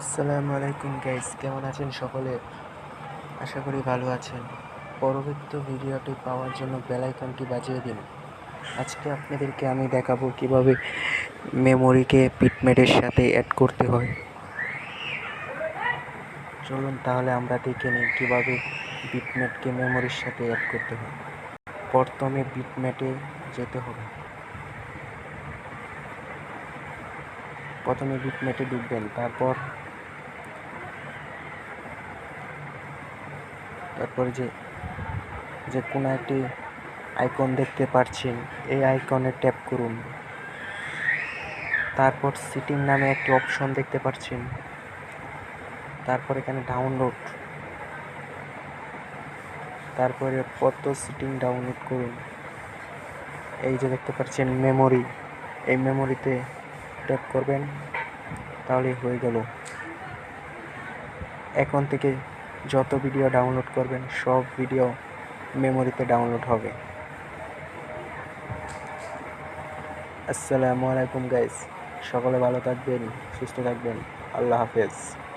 আসসালামু আলাইকুম গাইস কেমন আছেন সকলে? আশা করি ভালো আছেন। পরবর্তী ভিডিওটি পাওয়ার জন্য বেল আইকনটি বাজিয়ে দিন। আজকে আপনাদেরকে আমি দেখাবো কীভাবে মেমোরিকে পিটমেটের সাথে অ্যাড করতে হয়। চলুন তাহলে আমরা দেখে নিই কীভাবে বিটমেটকে মেমোরির সাথে অ্যাড করতে হয়। প্রথমে বিটমেটে যেতে হবে। প্রথমে বিটমেটে ঢুকবেন, তারপর তারপরে যে যে কোনো একটি আইকন দেখতে পাচ্ছেন এই আইকনে ট্যাপ করুন। তারপর সিটিং নামে একটি অপশন দেখতে পাচ্ছেন তারপর এখানে ডাউনলোড তারপরে কত সিটিং ডাউনলোড করুন। এই যে দেখতে পাচ্ছেন মেমোরি এই মেমোরিতে ট্যাপ করবেন তাহলে হয়ে গেল। এখন থেকে যত ভিডিও ডাউনলোড করবেন, সব ভিডিও মেমোরিতে ডাউনলোড হবে। আসসালামু আলাইকুম গাইস সকলে ভালো থাকবেন, সুস্থ থাকবেন। আল্লাহ হাফেজ।